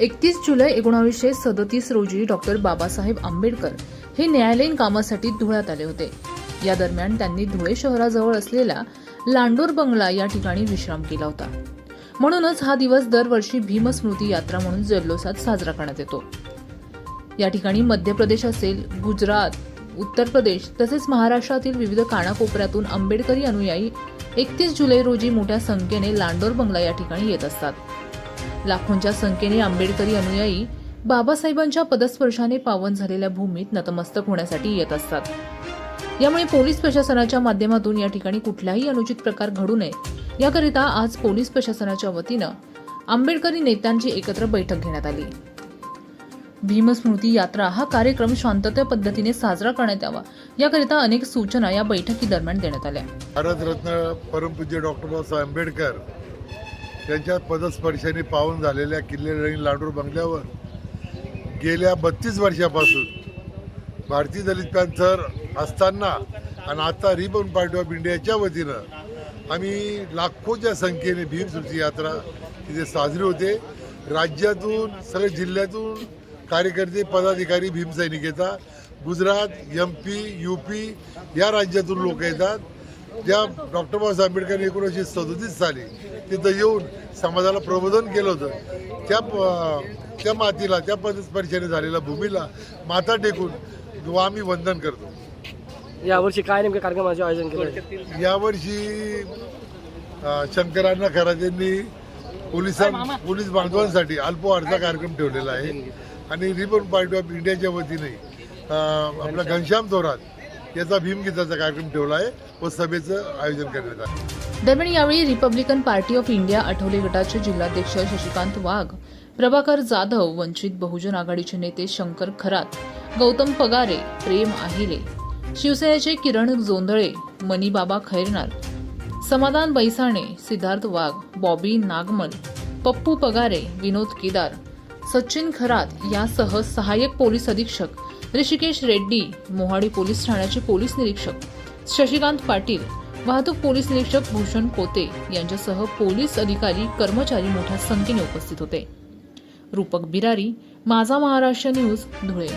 एकतीस जुलै एकोणावीसशे सदतीस रोजी डॉक्टर बाबासाहेब आंबेडकर हे न्यायालयीन कामासाठी धुळ्यात आले होते. या दरम्यान त्यांनी धुळे शहराजवळ असलेल्या लांडोर बंगला या ठिकाणी विश्राम केला होता. म्हणूनच हा दिवस दरवर्षी भीमस्मृती यात्रा म्हणून जल्लोषात साजरा करण्यात येतो. या ठिकाणी मध्य प्रदेश असेल गुजरात उत्तर प्रदेश तसेच महाराष्ट्रातील विविध कानाकोपऱ्यातून आंबेडकरी अनुयायी एकतीस जुलै रोजी मोठ्या संख्येने लांडोर बंगला या ठिकाणी येत असतात. लाखोंच्या संख्येने आंबेडकरी अनुयायी बाबासाहेबांच्या पदस्पर्शाने पावन झालेल्या भूमीत नतमस्तक होण्यासाठी येत असतात. यामुळे पोलीस प्रशासनाच्या माध्यमातून या ठिकाणी कुठलाही अनुचित प्रकार घडू नये. याकरिता आज पोलीस प्रशासनाच्या वतीनं आंबेडकरी नेत्यांची एकत्र बैठक घेण्यात आली. भीमस्मृती यात्रा हा कार्यक्रम शांतता पद्धतीने साजरा करण्यात यावा. याकरिता अनेक सूचना या बैठकीदरम्यान देण्यात आल्या. भारतरत्न परमपूज्य डॉक्टर बाबासाहेब आंबेडकर त्यांच्या पदस्पर्शाने पावन झालेल्या किल्ले आणि लाडूर बंगल्यावर गेल्या बत्तीस वर्षापासून भारतीय दलित पॅन्थर असताना आणि आता रिबन पार्टी ऑफ इंडियाच्या वतीनं आम्ही लाखोच्या संख्येने भीमसूची यात्रा तिथे साजरी होते. राज्यातून सगळ्या जिल्ह्यातून कार्यकर्ते पदाधिकारी भीमसैनिक येतात. Gujarat M P U P या राज्यातून लोक येतात. ज्या डॉक्टर बाबासाहेब आंबेडकरांनी एकोणीसशे सदोतीस साली तिथं येऊन समाजाला प्रबोधन केलं होतं त्या प- त्या मातीला त्या पदस्पर्शाने झालेल्या भूमीला माथा टेकून आम्ही वंदन करतो यावर्षी काय नेमक्या कार्यक्रमाचे आयोजन केलं? यावर्षी शंकरांना खरात यांनी पोलिसां पोलीस बांधवांसाठी अल्पवारचा कार्यक्रम ठेवलेला आहे आणि रिबन पार्टी ऑफ इंडियाच्या वतीने आपला घनश्याम थोरात याचा भीमगीताचा कार्यक्रम ठेवला आहे व सभेचं आयोजन करण्यात आलं. दरम्यान यावेळी Republican Party of India Athawale गटाचे जिल्हाध्यक्ष शशिकांत वाघ प्रभाकर जाधव वंचित बहुजन आघाडीचे नेते शंकर खरात गौतम पगारे प्रेम आहिले शिवसेनेचे किरण जोंधळे मनीबाबा खैरनार समाधान बैसाणे सिद्धार्थ वाघ बॉबी नागमल पप्पू पगारे विनोद केदार सचिन खरात यासह सहाय्यक पोलीस अधीक्षक ऋषिकेश रेड्डी मोहाडी पोलीस ठाण्याचे पोलीस निरीक्षक शशिकांत पाटील वाहतूक पोलीस निरीक्षक भूषण पोते यांच्यासह पोलीस अधिकारी कर्मचारी मोठ्या संख्येने उपस्थित होते. रूपक बिरारी माझा महाराष्ट्र न्यूज धुळे.